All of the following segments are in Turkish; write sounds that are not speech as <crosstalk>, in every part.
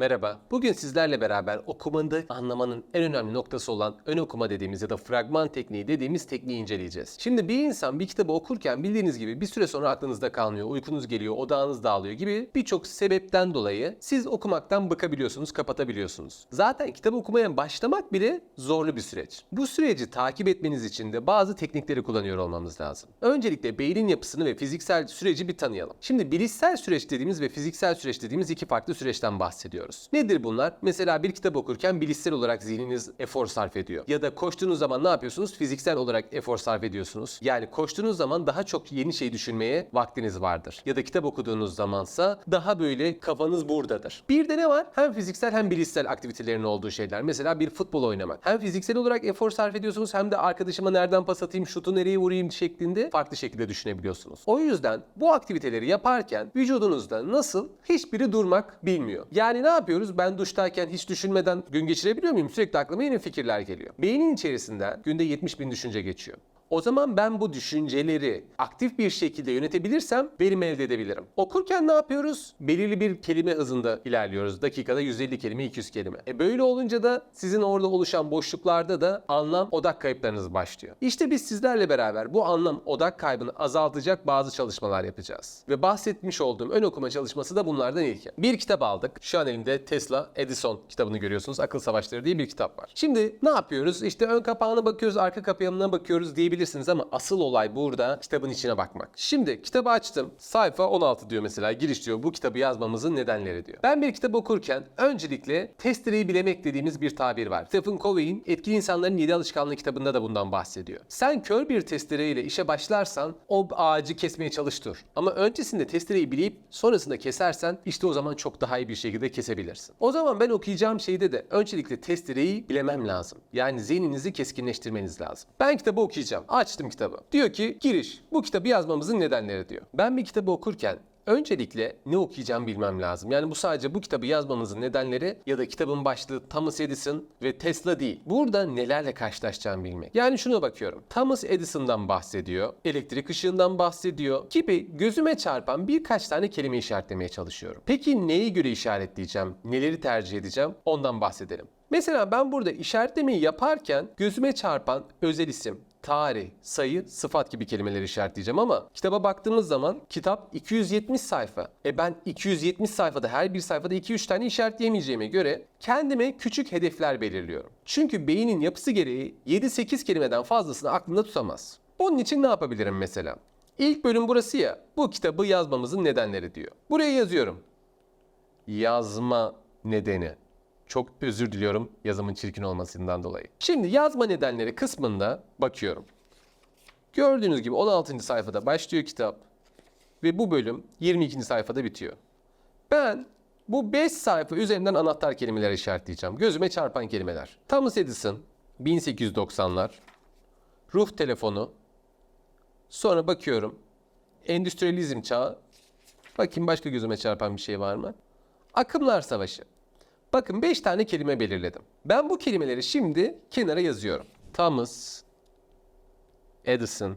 Merhaba. Bugün sizlerle beraber okumanda anlamanın en önemli noktası olan ön okuma dediğimiz ya da fragman tekniği dediğimiz tekniği inceleyeceğiz. Şimdi bir insan bir kitabı okurken bildiğiniz gibi bir süre sonra aklınızda kalmıyor, uykunuz geliyor, odağınız dağılıyor gibi birçok sebepten dolayı siz okumaktan bıkabiliyorsunuz, kapatabiliyorsunuz. Zaten kitap okumaya başlamak bile zorlu bir süreç. Bu süreci takip etmeniz için de bazı teknikleri kullanıyor olmamız lazım. Öncelikle beynin yapısını ve fiziksel süreci bir tanıyalım. Şimdi bilişsel süreç dediğimiz ve fiziksel süreç dediğimiz iki farklı süreçten bahsediyoruz. Nedir bunlar? Mesela bir kitap okurken bilişsel olarak zihniniz efor sarf ediyor. Ya da koştuğunuz zaman ne yapıyorsunuz? Fiziksel olarak efor sarf ediyorsunuz. Yani koştuğunuz zaman daha çok yeni şey düşünmeye vaktiniz vardır. Ya da kitap okuduğunuz zamansa daha böyle kafanız buradadır. Bir de ne var? Hem fiziksel hem bilişsel aktivitelerin olduğu şeyler. Mesela bir futbol oynamak. Hem fiziksel olarak efor sarf ediyorsunuz hem de arkadaşıma nereden pas atayım, şutu nereye vurayım şeklinde farklı şekilde düşünebiliyorsunuz. O yüzden bu aktiviteleri yaparken vücudunuzda nasıl hiçbiri durmak bilmiyor. Yani ne yapıyoruz? Ben duştayken hiç düşünmeden gün geçirebiliyor muyum? Sürekli aklıma yeni fikirler geliyor. Beynin içerisinden günde 70 bin düşünce geçiyor. O zaman ben bu düşünceleri aktif bir şekilde yönetebilirsem verim elde edebilirim. Okurken ne yapıyoruz? Belirli bir kelime hızında ilerliyoruz. Dakikada 150 kelime, 200 kelime. E böyle olunca da sizin orada oluşan boşluklarda da anlam, odak kayıplarınız başlıyor. İşte biz sizlerle beraber bu anlam, odak kaybını azaltacak bazı çalışmalar yapacağız. Ve bahsetmiş olduğum ön okuma çalışması da bunlardan ilki. Bir kitap aldık. Şu an elimde Tesla Edison kitabını görüyorsunuz. Akıl Savaşları diye bir kitap var. Şimdi ne yapıyoruz? İşte ön kapağına bakıyoruz, arka kapağına bakıyoruz diyebilirsiniz ama asıl olay burada kitabın içine bakmak. Şimdi kitabı açtım. Sayfa 16 diyor mesela. Giriş diyor. Bu kitabı yazmamızın nedenleri diyor. Ben bir kitap okurken öncelikle testereyi bilemek dediğimiz bir tabir var. Stephen Covey'in Etkili İnsanların 7 Alışkanlığı kitabında da bundan bahsediyor. Sen kör bir testereyle işe başlarsan o ağacı kesmeye çalıştır. Ama öncesinde testereyi bileyip sonrasında kesersen işte o zaman çok daha iyi bir şekilde kesebilirsin. O zaman ben okuyacağım şeyde de öncelikle testereyi bilemem lazım. Yani zihninizi keskinleştirmeniz lazım. Ben kitabı okuyacağım. Açtım kitabı. Diyor ki giriş. Bu kitabı yazmamızın nedenleri diyor. Ben bir kitabı okurken Öncelikle ne okuyacağım bilmem lazım. Yani bu sadece bu kitabı yazmamızın nedenleri ya da kitabın başlığı Thomas Edison ve Tesla değil. Burada nelerle karşılaşacağım bilmek. Yani şuna bakıyorum. Thomas Edison'dan bahsediyor, elektrik ışığından bahsediyor gibi gözüme çarpan birkaç tane kelime işaretlemeye çalışıyorum. Peki neyi göre işaretleyeceğim, neleri tercih edeceğim ondan bahsedelim. Mesela ben burada işaretlemeyi yaparken gözüme çarpan özel isim, tarih, sayı, sıfat gibi kelimeleri işaretleyeceğim ama kitaba baktığımız zaman kitap 270 sayfa. E ben 270 sayfada her bir sayfada 2-3 tane işaretleyemeyeceğime göre kendime küçük hedefler belirliyorum. Çünkü beynin yapısı gereği 7-8 kelimeden fazlasını aklında tutamaz. Bunun için ne yapabilirim mesela? İlk bölüm burası ya. Bu kitabı yazmamızın nedenleri diyor. Buraya yazıyorum. Yazma nedeni. Çok özür diliyorum yazımın çirkin olmasından dolayı. Şimdi yazma nedenleri kısmında bakıyorum. Gördüğünüz gibi 16. sayfada başlıyor kitap ve bu bölüm 22. sayfada bitiyor. Ben bu 5 sayfa üzerinden anahtar kelimeler işaretleyeceğim. Gözüme çarpan kelimeler. Thomas Edison 1890'lar. Ruh telefonu. Sonra bakıyorum. Endüstriyalizm çağı. Bakayım başka gözüme çarpan bir şey var mı? Akımlar savaşı. Bakın 5 tane kelime belirledim. Ben bu kelimeleri şimdi kenara yazıyorum. Thomas, Edison,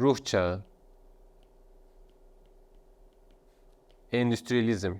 ruh çağı, endüstriyalizm,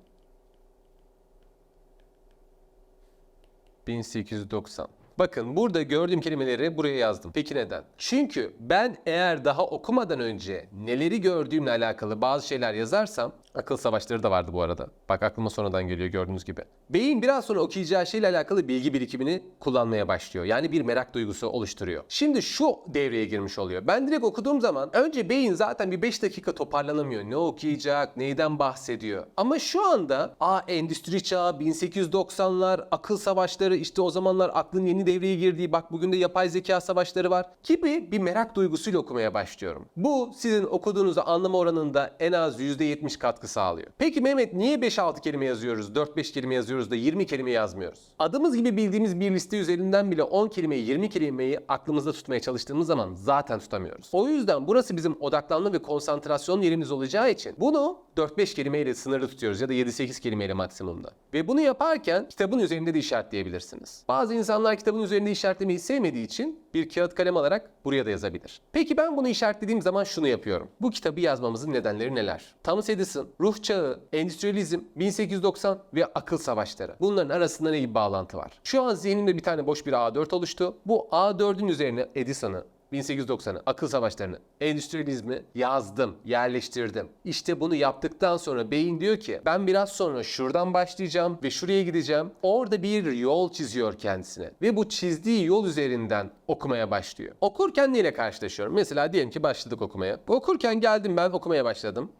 1890. Bakın burada gördüğüm kelimeleri buraya yazdım. Peki neden? Çünkü ben eğer daha okumadan önce neleri gördüğümle alakalı bazı şeyler yazarsam akıl savaşları da vardı bu arada. Bak aklıma sonradan geliyor gördüğünüz gibi. Beyin biraz sonra okuyacağı şeyle alakalı bilgi birikimini kullanmaya başlıyor. Yani bir merak duygusu oluşturuyor. Şimdi şu devreye girmiş oluyor. Ben direkt okuduğum zaman önce beyin zaten bir 5 dakika toparlanamıyor. Ne okuyacak, neyden bahsediyor. Ama şu anda a endüstri çağı, 1890'lar, akıl savaşları işte o zamanlar aklın yeni devreye girdiği bak bugün de yapay zeka savaşları var gibi bir merak duygusuyla okumaya başlıyorum. Bu sizin okuduğunuzu anlama oranında en az %70 katkı sağlıyor. Peki Mehmet niye 5-6 kelime yazıyoruz, 4-5 kelime yazıyoruz da 20 kelime yazmıyoruz? Adımız gibi bildiğimiz bir liste üzerinden bile 10 kelimeyi 20 kelimeyi aklımızda tutmaya çalıştığımız zaman zaten tutamıyoruz. O yüzden burası bizim odaklanma ve konsantrasyon yerimiz olacağı için bunu 4-5 kelimeyle sınırlı tutuyoruz ya da 7-8 kelimeyle maksimumda. Ve bunu yaparken kitabın üzerinde de işaretleyebilirsiniz. Bazı insanlar kitabın üzerinde işaretlemeyi sevmediği için bir kağıt kalem alarak buraya da yazabilir. Peki ben bunu işaretlediğim zaman şunu yapıyorum. Bu kitabı yazmamızın nedenleri neler? Thomas Edison ruh çağı, endüstriyalizm, 1890 ve akıl savaşları. Bunların arasında ne gibi bağlantı var? Şu an zihnimde bir tane boş bir A4 oluştu. Bu A4'ün üzerine Edison'ı, 1890'ı, akıl savaşlarını, endüstriyalizmi yazdım, yerleştirdim. İşte bunu yaptıktan sonra beyin diyor ki ben biraz sonra şuradan başlayacağım ve şuraya gideceğim. Orada bir yol çiziyor kendisine ve bu çizdiği yol üzerinden okumaya başlıyor. Okurken neyle karşılaşıyorum? Mesela diyelim ki başladık okumaya. Okurken geldim ben okumaya başladım.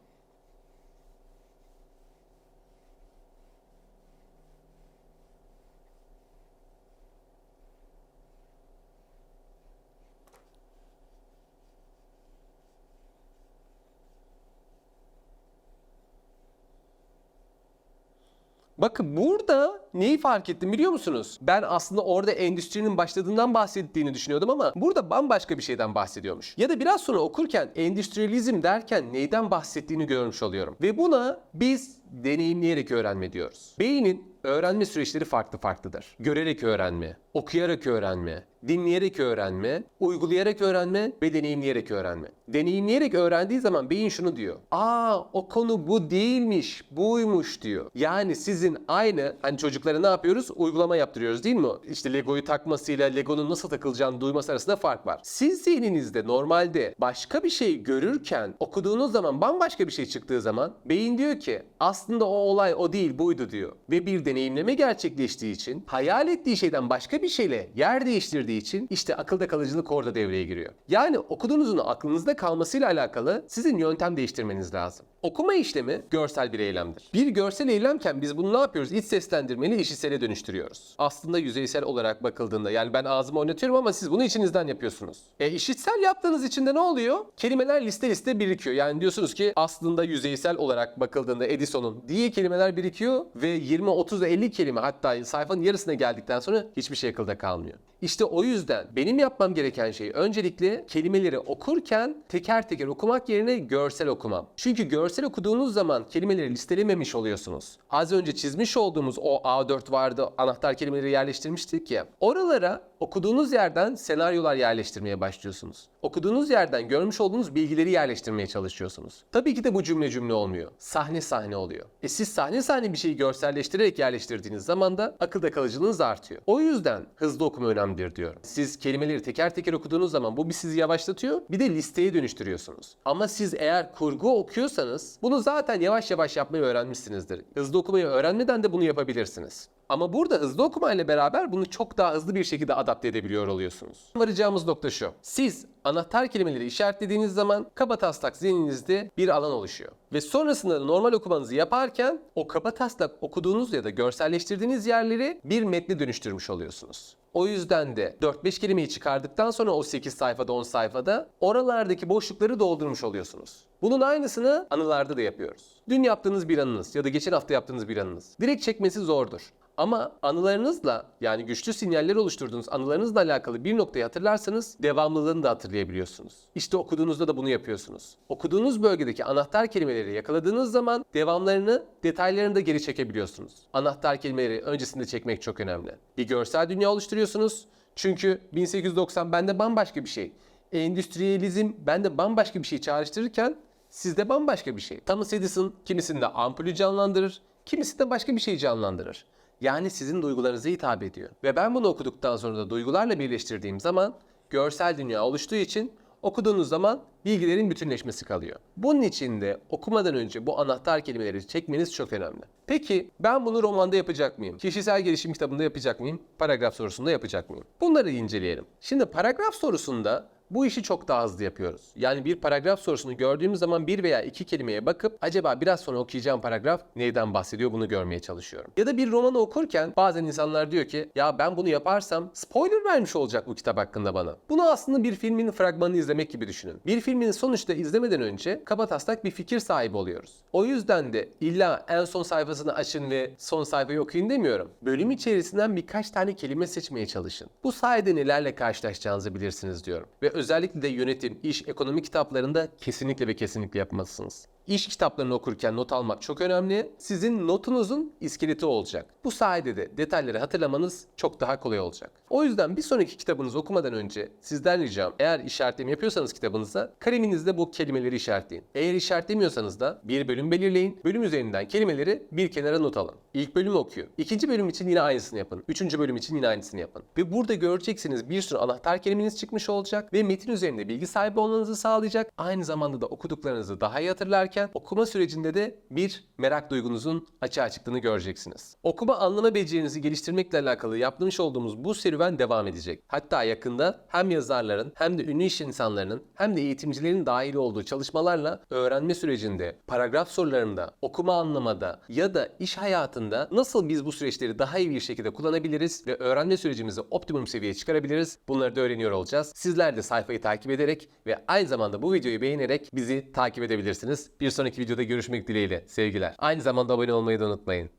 Bakın burada neyi fark ettim biliyor musunuz? Ben aslında orada endüstrinin başladığından bahsettiğini düşünüyordum ama burada bambaşka bir şeyden bahsediyormuş. Ya da biraz sonra okurken endüstriyalizm derken neyden bahsettiğini görmüş oluyorum. Ve buna biz deneyimleyerek öğrenme diyoruz. Beynin öğrenme süreçleri farklı farklıdır. Görerek öğrenme, okuyarak öğrenme, dinleyerek öğrenme, uygulayarak öğrenme ve deneyimleyerek öğrenme. Deneyimleyerek öğrendiği zaman beyin şunu diyor. Aa o konu bu değilmiş, buymuş diyor. Yani sizin aynı hani çocuklara ne yapıyoruz? Uygulama yaptırıyoruz değil mi? İşte Lego'yu takmasıyla Lego'nun nasıl takılacağını duyması arasında fark var. Siz zihninizde normalde başka bir şey görürken okuduğunuz zaman bambaşka bir şey çıktığı zaman beyin diyor ki aslında o olay o değil buydu diyor. Ve bir deneyimleme gerçekleştiği için hayal ettiği şeyden başka bir şeyle yer değiştirdiği için işte akılda kalıcılık orada devreye giriyor. Yani okuduğunuzun aklınızda kalmasıyla alakalı sizin yöntem değiştirmeniz lazım. Okuma işlemi görsel bir eylemdir. Bir görsel eylemken biz bunu ne yapıyoruz? İç seslendirmeli işitsele dönüştürüyoruz. Aslında yüzeysel olarak bakıldığında yani ben ağzımı oynatıyorum ama siz bunu içinizden yapıyorsunuz. E işitsel yaptığınız için de ne oluyor? Kelimeler liste liste birikiyor. Yani diyorsunuz ki aslında yüzeysel olarak bakıldığında Edison'un diye kelimeler birikiyor ve 20, 30, 50 kelime hatta sayfanın yarısına geldikten sonra hiçbir şey akılda kalmıyor. İşte o yüzden benim yapmam gereken şey öncelikle kelimeleri okurken teker teker okumak yerine görsel okumam. Çünkü görsel okuduğunuz zaman kelimeleri listelememiş oluyorsunuz. Az önce çizmiş olduğumuz o A4 vardı anahtar kelimeleri yerleştirmiştik ya. Oralara okuduğunuz yerden senaryolar yerleştirmeye başlıyorsunuz. Okuduğunuz yerden görmüş olduğunuz bilgileri yerleştirmeye çalışıyorsunuz. Tabii ki de bu cümle cümle olmuyor. Sahne sahne oluyor. E siz sahne sahne bir şeyi görselleştirerek yerleştirdiğiniz zaman da akılda kalıcılığınız artıyor. O yüzden hızlı okuma önemlidir diyorum. Siz kelimeleri teker teker okuduğunuz zaman bu bir sizi yavaşlatıyor. Bir de listeye dönüştürüyorsunuz. Ama siz eğer kurgu okuyorsanız bunu zaten yavaş yavaş yapmayı öğrenmişsinizdir. Hızlı okumayı öğrenmeden de bunu yapabilirsiniz. Ama burada hızlı okumayla beraber bunu çok daha hızlı bir şekilde adapte edebiliyor oluyorsunuz. Varacağımız nokta şu. Siz anahtar kelimeleri işaretlediğiniz zaman kaba taslak zihninizde bir alan oluşuyor. Ve sonrasında da normal okumanızı yaparken o kaba taslak okuduğunuz ya da görselleştirdiğiniz yerleri bir metne dönüştürmüş oluyorsunuz. O yüzden de 4-5 kelimeyi çıkardıktan sonra o 8 sayfada 10 sayfada oralardaki boşlukları doldurmuş oluyorsunuz. Bunun aynısını anılarda da yapıyoruz. Dün yaptığınız bir anınız ya da geçen hafta yaptığınız bir anınız. Direkt çekmesi zordur. Ama anılarınızla yani güçlü sinyaller oluşturduğunuz anılarınızla alakalı bir noktayı hatırlarsanız devamlılığını da hatırlayabiliyorsunuz. İşte okuduğunuzda da bunu yapıyorsunuz. Okuduğunuz bölgedeki anahtar kelimeleri yakaladığınız zaman devamlarını, detaylarını da geri çekebiliyorsunuz. Anahtar kelimeleri öncesinde çekmek çok önemli. Bir görsel dünya oluşturuyorsunuz. Çünkü 1890 bende bambaşka bir şey. Endüstriyalizm bende bambaşka bir şey çağrıştırırken sizde bambaşka bir şey. Thomas Edison kimisinde ampulü canlandırır, kimisinde başka bir şey canlandırır. Yani sizin duygularınıza hitap ediyor. Ve ben bunu okuduktan sonra da duygularla birleştirdiğim zaman görsel dünya oluştuğu için okuduğunuz zaman bilgilerin bütünleşmesi kalıyor. Bunun için de okumadan önce bu anahtar kelimeleri çekmeniz çok önemli. Peki ben bunu romanda yapacak mıyım? Kişisel gelişim kitabında yapacak mıyım? Paragraf sorusunda yapacak mıyım? Bunları inceleyelim. Şimdi paragraf sorusunda bu işi çok daha hızlı yapıyoruz. Yani bir paragraf sorusunu gördüğümüz zaman bir veya iki kelimeye bakıp acaba biraz sonra okuyacağım paragraf neyden bahsediyor bunu görmeye çalışıyorum. Ya da bir romanı okurken bazen insanlar diyor ki ya ben bunu yaparsam spoiler vermiş olacak bu kitap hakkında bana. Bunu aslında bir filmin fragmanını izlemek gibi düşünün. Bir filmin sonuçta izlemeden önce kabataslak bir fikir sahibi oluyoruz. O yüzden de illa en son sayfasını açın ve son sayfayı okuyun demiyorum. Bölüm içerisinden birkaç tane kelime seçmeye çalışın. Bu sayede nelerle karşılaşacağınızı bilirsiniz diyorum. Ve özellikle de yönetim, iş, ekonomi kitaplarında kesinlikle ve kesinlikle yapmalısınız. İş kitaplarını okurken not almak çok önemli. Sizin notunuzun iskeleti olacak. Bu sayede de detayları hatırlamanız çok daha kolay olacak. O yüzden bir sonraki kitabınızı okumadan önce sizden ricam eğer işaretleme yapıyorsanız kitabınıza kaleminizde bu kelimeleri işaretleyin. Eğer işaretlemiyorsanız da bir bölüm belirleyin. Bölüm üzerinden kelimeleri bir kenara not alın. İlk bölümü okuyun. İkinci bölüm için yine aynısını yapın. Üçüncü bölüm için yine aynısını yapın. Ve burada göreceksiniz bir sürü anahtar kelimeniz çıkmış olacak ve metin üzerinde bilgi sahibi olmanızı sağlayacak. Aynı zamanda da okuduklarınızı daha iyi hatırlarken okuma sürecinde de bir merak duygunuzun açığa çıktığını göreceksiniz. Okuma anlama becerinizi geliştirmekle alakalı yapmış olduğumuz bu serüven devam edecek. Hatta yakında hem yazarların hem de ünlü iş insanlarının hem de eğitimcilerin dahil olduğu çalışmalarla öğrenme sürecinde, paragraf sorularında, okuma anlamada ya da iş hayatında nasıl biz bu süreçleri daha iyi bir şekilde kullanabiliriz ve öğrenme sürecimizi optimum seviyeye çıkarabiliriz bunları da öğreniyor olacağız. Sizler de sayfayı takip ederek ve aynı zamanda bu videoyu beğenerek bizi takip edebilirsiniz. Bir sonraki videoda görüşmek dileğiyle. Sevgiler. Aynı zamanda abone olmayı da unutmayın.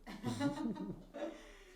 <laughs>